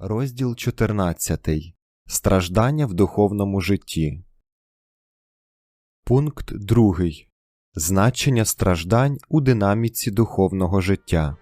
Розділ 14. Страждання в духовному житті. Пункт 2. Значення страждань у динаміці духовного життя.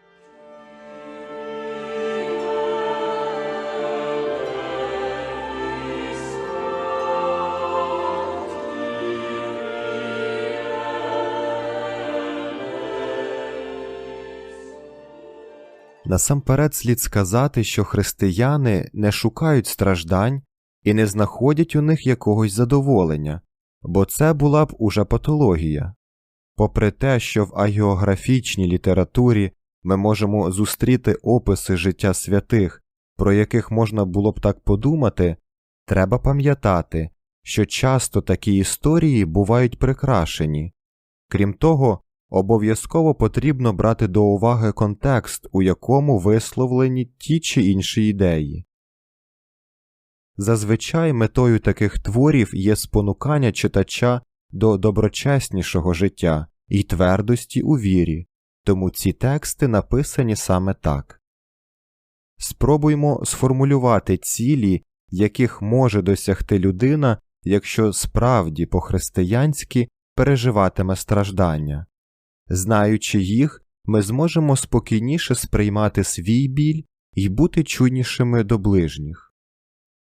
Насамперед слід сказати, що християни не шукають страждань і не знаходять у них якогось задоволення, бо це була б уже патологія. Попри те, що в агіографічній літературі ми можемо зустріти описи життя святих, про яких можна було б так подумати, треба пам'ятати, що часто такі історії бувають прикрашені. Крім того, обов'язково потрібно брати до уваги контекст, у якому висловлені ті чи інші ідеї. Зазвичай метою таких творів є спонукання читача до доброчеснішого життя і твердості у вірі, тому ці тексти написані саме так. Спробуймо сформулювати цілі, яких може досягти людина, якщо справді по-християнськи переживатиме страждання. Знаючи їх, ми зможемо спокійніше сприймати свій біль і бути чуйнішими до ближніх.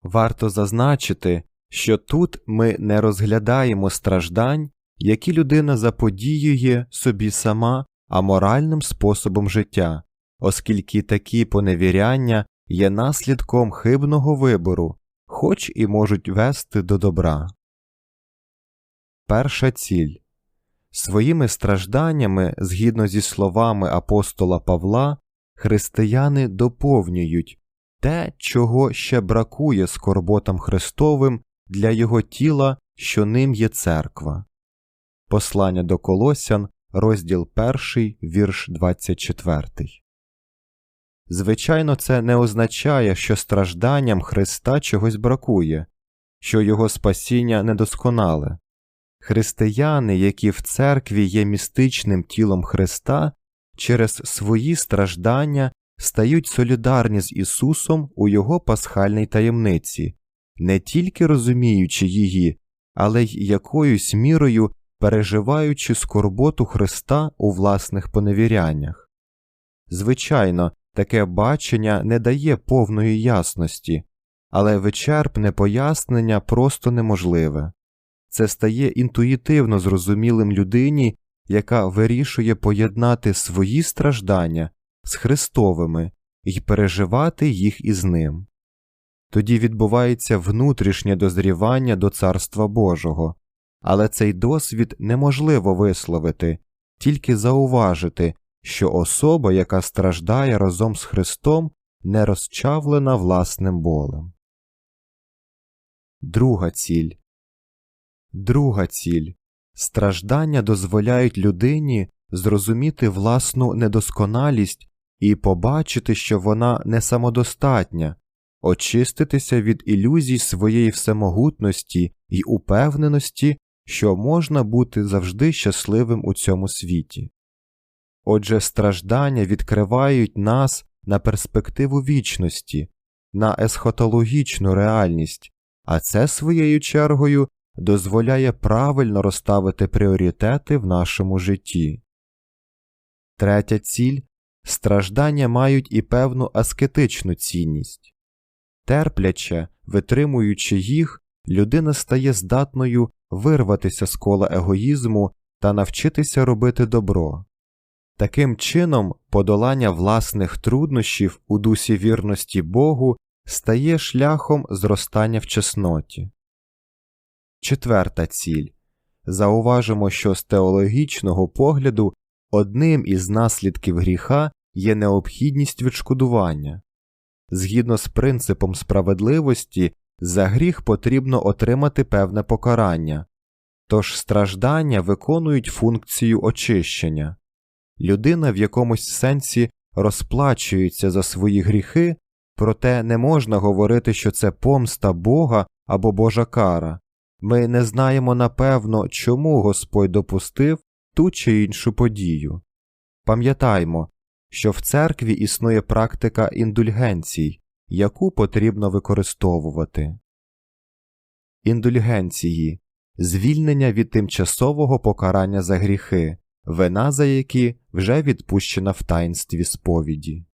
Варто зазначити, що тут ми не розглядаємо страждань, які людина заподіює собі сама аморальним способом життя, оскільки такі поневіряння є наслідком хибного вибору, хоч і можуть вести до добра. Перша ціль Своїми стражданнями, згідно зі словами апостола Павла, християни доповнюють те, чого ще бракує скорботам Христовим для його тіла, що ним є церква. Послання до Колосян, розділ 1, вірш 24. Звичайно, це не означає, що стражданням Христа чогось бракує, що його спасіння недосконале. Християни, які в церкві є містичним тілом Христа, через свої страждання стають солідарні з Ісусом у Його пасхальній таємниці, не тільки розуміючи її, але й якоюсь мірою переживаючи скорботу Христа у власних поневіряннях. Звичайно, таке бачення не дає повної ясності, але вичерпне пояснення просто неможливе. Це стає інтуїтивно зрозумілим людині, яка вирішує поєднати свої страждання з Христовими і переживати їх із ним. Тоді відбувається внутрішнє дозрівання до Царства Божого, але цей досвід неможливо висловити, тільки зауважити, що особа, яка страждає разом з Христом, не розчавлена власним болем. Друга ціль Друга ціль страждання дозволяють людині зрозуміти власну недосконалість і побачити, що вона не самодостатня, очиститися від ілюзій своєї всемогутності і упевненості, що можна бути завжди щасливим у цьому світі. Отже, страждання відкривають нас на перспективу вічності, на есхотологічну реальність, а це своєю чергою дозволяє правильно розставити пріоритети в нашому житті. Третя ціль страждання мають і певну аскетичну цінність. Терпляче, витримуючи їх, людина стає здатною вирватися з кола егоїзму та навчитися робити добро. Таким чином, подолання власних труднощів у дусі вірності Богу стає шляхом зростання в чесноті. Четверта ціль зауважимо, що з теологічного погляду одним із наслідків гріха є необхідність відшкодування. Згідно з принципом справедливості, за гріх потрібно отримати певне покарання, тож страждання виконують функцію очищення. Людина в якомусь сенсі розплачується за свої гріхи, проте не можна говорити, що це помста Бога або Божа кара. Ми не знаємо напевно, чому Господь допустив ту чи іншу подію. Пам'ятаймо, що в церкві існує практика індульгенцій, яку потрібно використовувати. Індульгенції звільнення від тимчасового покарання за гріхи, вина за які вже відпущена в таїнстві сповіді.